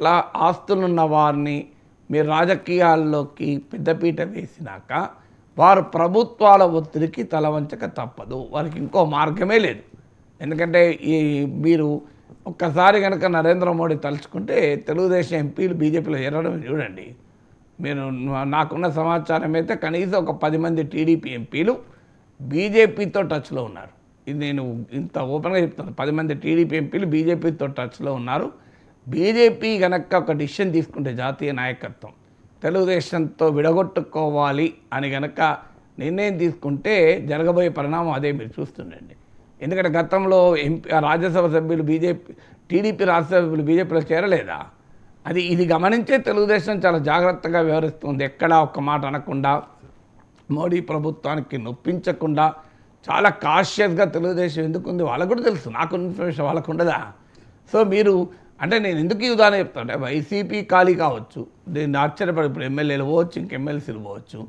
కోట్ల ఆస్తులున్న వారిని మీరు రాజకీయాల్లోకి పెద్దపీట వేసినాక వారు ప్రభుత్వాల ఒత్తిడికి తలవంచక తప్పదు. వారికి ఇంకో మార్గమే లేదు. ఎందుకంటే ఈ మీరు ఒక్కసారి కనుక నరేంద్ర మోడీ తలుచుకుంటే తెలుగుదేశం ఎంపీలు బీజేపీలో చేరడం చూడండి. మీరు నాకున్న సమాచారం అయితే కనీసం ఒక పది మంది టీడీపీ ఎంపీలు బీజేపీతో టచ్లో ఉన్నారు. ఇది నేను ఇంత ఓపెన్గా చెప్తాను. పది మంది టీడీపీ ఎంపీలు బీజేపీతో టచ్లో ఉన్నారు. బీజేపీ కనుక ఒక డిసిషన్ తీసుకుంటే జాతీయ నాయకత్వం తెలుగుదేశంతో విడగొట్టుకోవాలి అని గనక నిర్ణయం తీసుకుంటే జరగబోయే పరిణామం అదే మీరు చూస్తుండండి. ఎందుకంటే గతంలో ఎంపీ రాజ్యసభ సభ్యులు బీజేపీ టీడీపీ రాజ్యసభ సభ్యులు బీజేపీలో చేరలేదా? అది ఇది గమనించే తెలుగుదేశం చాలా జాగ్రత్తగా వ్యవహరిస్తుంది. ఎక్కడా ఒక్క మాట అనకుండా మోడీ ప్రభుత్వానికి నొప్పించకుండా చాలా కాషియస్గా తెలుగుదేశం ఎందుకుంది? వాళ్ళకు కూడా తెలుసు. నాకు ఇన్ఫర్మేషన్ వాళ్ళకు ఉండదా? సో మీరు అంటే నేను ఎందుకు ఈ ఉదాహరణ చెప్తాను అంటే వైసీపీ ఖాళీ కావచ్చు దీన్ని ఆశ్చర్యపడి ఇప్పుడు ఎమ్మెల్యేలు పోవచ్చు ఇంక ఎమ్మెల్సీలు పోవచ్చు.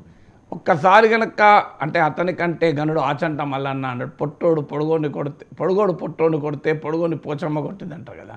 ఒక్కసారి కనుక అంటే అతనికంటే గనుడు ఆచంట మల్లన్న అన్నాడు పొట్టోడు పొడుగోని కొడితే పొడుగోడు పొట్టోని కొడితే పొడుగోని పోచమ్మ కొట్టింది అంటారు కదా.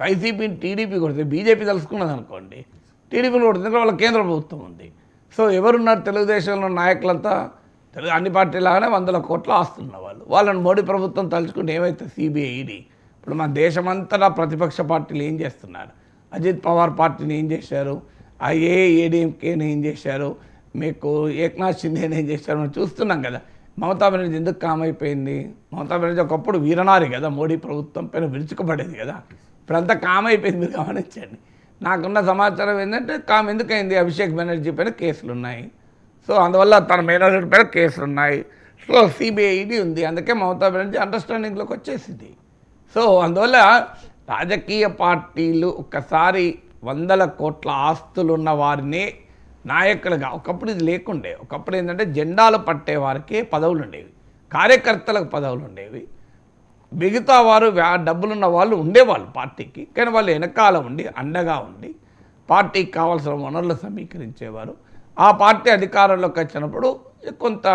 వైసీపీని టీడీపీ కొడితే బీజేపీ తెలుసుకున్నది అనుకోండి టీడీపీని కొడుతుంది వాళ్ళ కేంద్ర ప్రభుత్వం ఉంది. సో ఎవరున్నారు తెలుగుదేశంలో నాయకులంతా? తెలుగు అన్ని పార్టీలాగానే వందల కోట్ల ఆస్తున్న వాళ్ళు. వాళ్ళని మోడీ ప్రభుత్వం తలుచుకుంటే ఏమైతే సిబిఐడి ఇప్పుడు మన దేశమంతటా ప్రతిపక్ష పార్టీలు ఏం చేస్తున్నారు? అజిత్ పవార్ పార్టీని ఏం చేశారు? ఆ ఏ ఏడీఎంకేని ఏం చేశారు? మీకు ఏక్నాథ్ షిందేని ఏం చేశారు? మనం చూస్తున్నాం కదా. మమతా బెనర్జీ ఎందుకు కామైపోయింది? మమతా బెనర్జీ ఒకప్పుడు వీరనారి కదా. మోడీ ప్రభుత్వం పైన విరుచుకుపడేది కదా. ఇప్పుడంతా కామ్ అయిపోయింది మీరు గమనించండి. నాకున్న సమాచారం ఏంటంటే కామ్ ఎందుకైంది? అభిషేక్ బెనర్జీ పైన కేసులు ఉన్నాయి సో అందువల్ల తన మేనేజర్ పైన కేసులు ఉన్నాయి సో సిబిఐడి ఉంది. అందుకే మమతా బెనర్జీ అండర్స్టాండింగ్లోకి వచ్చేసింది. సో అందువల్ల రాజకీయ పార్టీలు ఒక్కసారి వందల కోట్ల ఆస్తులున్న వారిని వారినే నాయకులుగా ఒకప్పుడు ఇది లేకుండే. ఒకప్పుడు ఏంటంటే జెండాలు పట్టే వారికి పదవులు ఉండేవి కార్యకర్తలకు పదవులు ఉండేవి మిగతా వారు డబ్బులున్న వాళ్ళు ఉండేవాళ్ళు పార్టీకి. కానీ వాళ్ళు వెనకాల ఉండి అండగా ఉండి పార్టీకి కావాల్సిన వనరులు సమీకరించేవారు. ఆ పార్టీ అధికారంలోకి వచ్చినప్పుడు కొంత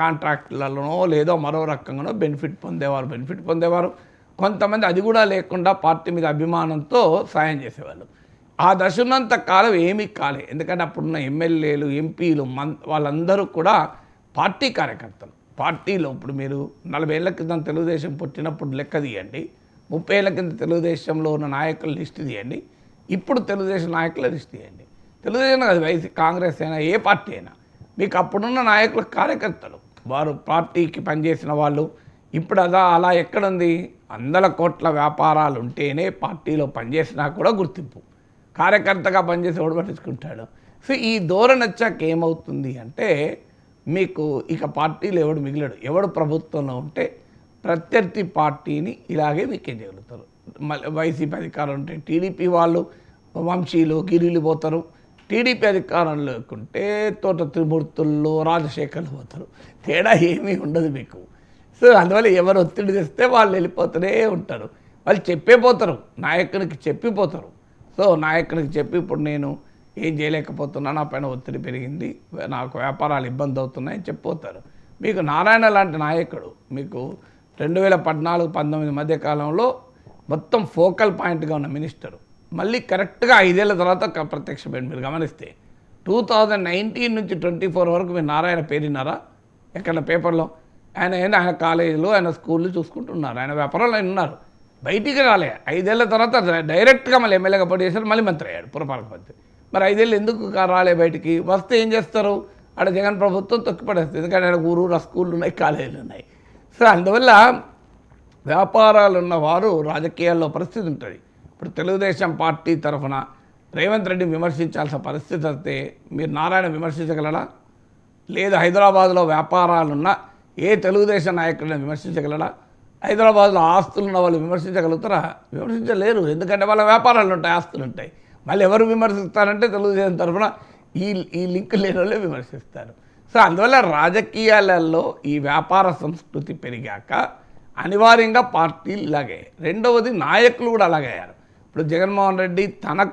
కాంట్రాక్టులలోనో లేదో మరో రకంగానో బెనిఫిట్ పొందేవారు బెనిఫిట్ పొందేవారు. కొంతమంది అది కూడా లేకుండా పార్టీ మీద అభిమానంతో సాయం చేసేవాళ్ళు. ఆ దశ ఉన్నంత కాలం ఏమీ కాలే. ఎందుకంటే అప్పుడున్న ఎమ్మెల్యేలు ఎంపీలు మన్ వాళ్ళందరూ కూడా పార్టీ కార్యకర్తలు. పార్టీలో ఇప్పుడు మీరు నలభై ఏళ్ళ క్రితం తెలుగుదేశం పుట్టినప్పుడు లెక్క తీయండి. ముప్పై ఏళ్ళ కింద తెలుగుదేశంలో ఉన్న నాయకుల లిస్ట్ తీయండి. ఇప్పుడు తెలుగుదేశం నాయకుల లిస్ట్ తీయండి. తెలుగుదేశం కాదు వైసీ కాంగ్రెస్ అయినా ఏ పార్టీ అయినా. మీకు అప్పుడున్న నాయకుల కార్యకర్తలు వారు పార్టీకి పనిచేసిన వాళ్ళు ఇప్పుడు అదా అలా ఎక్కడుంది? వందల కోట్ల వ్యాపారాలు ఉంటేనే పార్టీలో పనిచేసినా కూడా గుర్తింపు. కార్యకర్తగా పనిచేసి ఎవడు పట్టించుకుంటాడు. సో ఈ ధోరణి వచ్చాక ఏమవుతుంది అంటే మీకు ఇక పార్టీలు ఎవడు మిగిలాడు? ఎవడు ప్రభుత్వంలో ఉంటే ప్రత్యర్థి పార్టీని ఇలాగే మీకేం చేయగలుగుతారు మళ్ళీ వైసీపీ అధికారం ఉంటే టీడీపీ వాళ్ళు వంశీలు గిరిలు పోతారు. టీడీపీ అధికారంలో లేకుంటే తోట త్రిమూర్తుల్లో రాజశేఖర్లు పోతారు. తేడా ఏమీ ఉండదు మీకు. సో అందువల్ల ఎవరు ఒత్తిడి తెస్తే వాళ్ళు వెళ్ళిపోతూనే ఉంటారు. వాళ్ళు చెప్పే పోతారు. నాయకునికి చెప్పిపోతారు సో నాయకునికి చెప్పి ఇప్పుడు నేను ఏం చేయలేకపోతున్నా నా పైన ఒత్తిడి పెరిగింది నాకు వ్యాపారాలు ఇబ్బంది అవుతున్నాయని చెప్పిపోతారు. మీకు నారాయణ లాంటి నాయకుడు మీకు రెండు వేల పద్నాలుగు పంతొమ్మిది మధ్య కాలంలో మొత్తం ఫోకల్ పాయింట్గా ఉన్న మినిస్టరు. మళ్ళీ కరెక్ట్గా ఐదేళ్ళ తర్వాత క- మీరు గమనిస్తే టూ థౌజండ్ నైన్టీన్ నుంచి ట్వంటీ ఫోర్ వరకు మీరు నారాయణ పేరినారా? ఎక్కడ పేపర్లో? ఆయన ఏంటి? ఆయన కాలేజీలు ఆయన స్కూళ్ళు చూసుకుంటున్నారు. ఆయన వ్యాపారంలో ఆయన ఉన్నారు. బయటికి రాలే. ఐదేళ్ళ తర్వాత డైరెక్ట్గా మళ్ళీ ఎమ్మెల్యేగా పోటీ చేశారు. మళ్ళీ మంత్రి అయ్యాడు పురపాలక మంత్రి. మరి ఐదేళ్ళు ఎందుకు రాలే బయటికి? వస్తే ఏం చేస్తారు? ఆడ జగన్ ప్రభుత్వం తొక్కిపడేస్తుంది. ఎందుకంటే ఆయన ఊరు స్కూళ్ళు ఉన్నాయి కాలేజీలు ఉన్నాయి. సో అందువల్ల వ్యాపారాలు ఉన్నవారు రాజకీయాల్లో పరిస్థితి ఉంటుంది. ఇప్పుడు తెలుగుదేశం పార్టీ తరఫున రేవంత్ రెడ్డి విమర్శించాల్సిన పరిస్థితి వస్తే మీరు నారాయణ విమర్శించగలరా? లేదు హైదరాబాద్లో వ్యాపారాలున్న ఏ తెలుగుదేశం నాయకుడిని విమర్శించగలరా హైదరాబాద్లో ఆస్తులు ఉన్న వాళ్ళు విమర్శించగలుగుతారా? విమర్శించలేరు ఎందుకంటే వాళ్ళ వ్యాపారాలు ఉంటాయి ఆస్తులు ఉంటాయి. మళ్ళీ ఎవరు విమర్శిస్తారంటే తెలుగుదేశం తరఫున ఈ ఈ లింక్ లేని వాళ్ళే విమర్శిస్తారు. సో అందువల్ల రాజకీయాలలో ఈ వ్యాపార సంస్కృతి పెరిగాక అనివార్యంగా పార్టీలు ఇలాగే రెండవది నాయకులు కూడా అలాగయ్యారు ఇప్పుడు జగన్మోహన్ రెడ్డి తన